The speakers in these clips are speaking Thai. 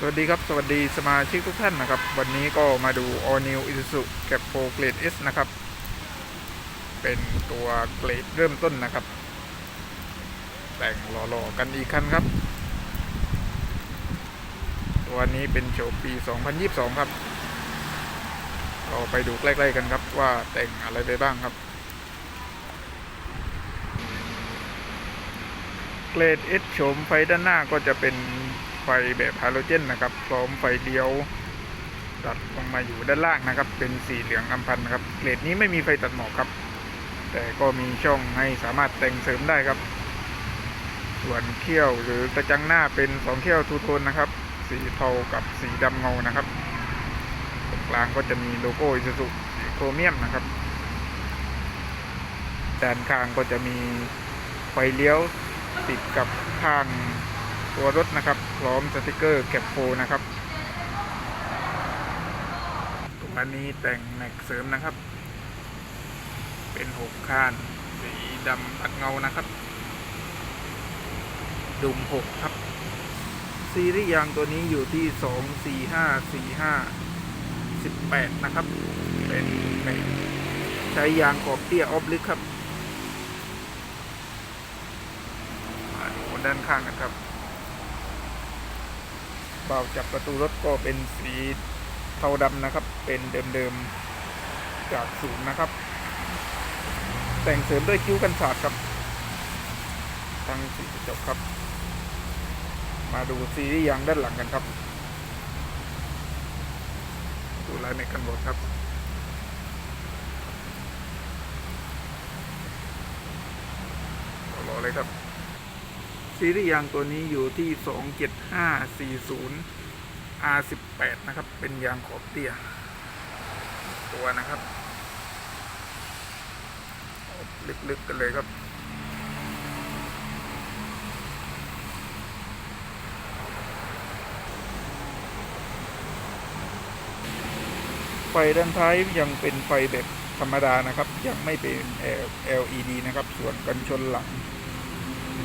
สวัสดีครับ สวัสดีสมาชิกทุกท่านนะครับ วันนี้ก็มาดู All New Isuzu Cap 4 Grade S นะครับ เป็นตัวเกรดเริ่มต้นนะครับ แต่งหล่อๆกันอีกคันครับ ตัวนี้เป็นโฉมปี 2022 ครับ เราไปดูใกล้ๆกันครับว่าแต่งอะไรไปบ้างครับ เกรด S โฉมไฟด้านหน้าก็จะเป็น ไฟแบบฮาโลเจนนะครับ พร้อมไฟเลี้ยว ตัดลงมาอยู่ด้านล่างนะครับ เป็นสีเหลืองอำพันนะครับ เกรดนี้ไม่มีไฟตัดหมอกครับ แต่ก็มีช่องให้สามารถแต่งเสริมได้ครับ ส่วนเขี้ยวหรือกระจังหน้าเป็นสองเขี้ยวทูโทนนะครับ สีเทากับสีดำเงานะครับตรงกลางก็จะมีโลโก้อิซูซุโครเมียมนะครับ ด้านข้างก็จะมีไฟเลี้ยวติดกับข้าง ตัวรถนะครับพร้อมสติกเกอร์แคปโฟนะครับตรงนี้แต่งแม็กเสริมนะครับ เป็นหกข้าน สีดำปัดเงานะครับดุมหกครับ ซีรีส์ยางตัวนี้อยู่ที่สองสี่ห้าสี่ห้าสิบแปดนะครับ เป็นแม็กใช้ยางขอบเตี้ยออฟลิกครับด้านข้างกันครับ บาจับประตูรถก็เป็นสีเทาดำนะครับ เป็นเดิมๆจากศูนย์นะครับ แต่งเสริมด้วยคิ้วกันศาสตร์ครับทั้งสีกระจกครับ มาดูซีรีส์ยางด้านหลังกันครับ ดูลายเมกกันบดครับรอเลยครับ ซีรีส์ยางตัวนี้อยู่ที่ 27540 R18 นะครับ เป็นยางขอบเตี้ย ตัวนะครับ ลึกๆกันเลยครับ ไฟด้านท้ายยังเป็นไฟแบบธรรมดานะครับ ยังไม่เป็น LED นะครับ ส่วนกันชนหลัง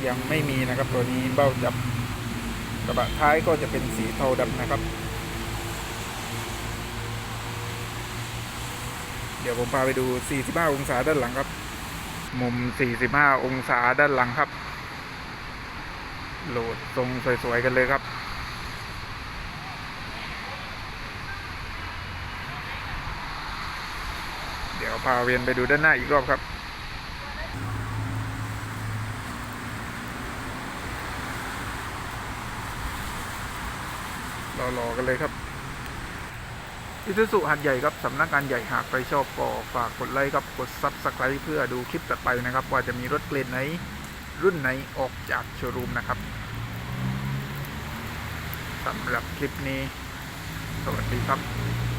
ยังไม่มีนะครับ ตัวนี้เบ้าจับกระบะท้ายก็จะเป็นสีเทาดำนะครับ เดี๋ยวผมพาไปดู 45 องศาด้านหลังครับ มุม 45 องศาด้านหลังครับ โหลดทรงสวยๆกันเลยครับเดี๋ยวพาเวียนไปดูด้านหน้าอีกรอบครับ รอๆกันเลยครับอิซูซุหัดใหญ่ครับสำนักงานใหญ่หากใครชอบก็ฝากกดไลค์ครับกดซับสไครต์เพื่อดูคลิปต่อไปนะครับ ว่าจะมีรถเกรดไหน รุ่นไหนออกจากโชว์รูมนะครับสำหรับคลิปนี้ สวัสดีครับ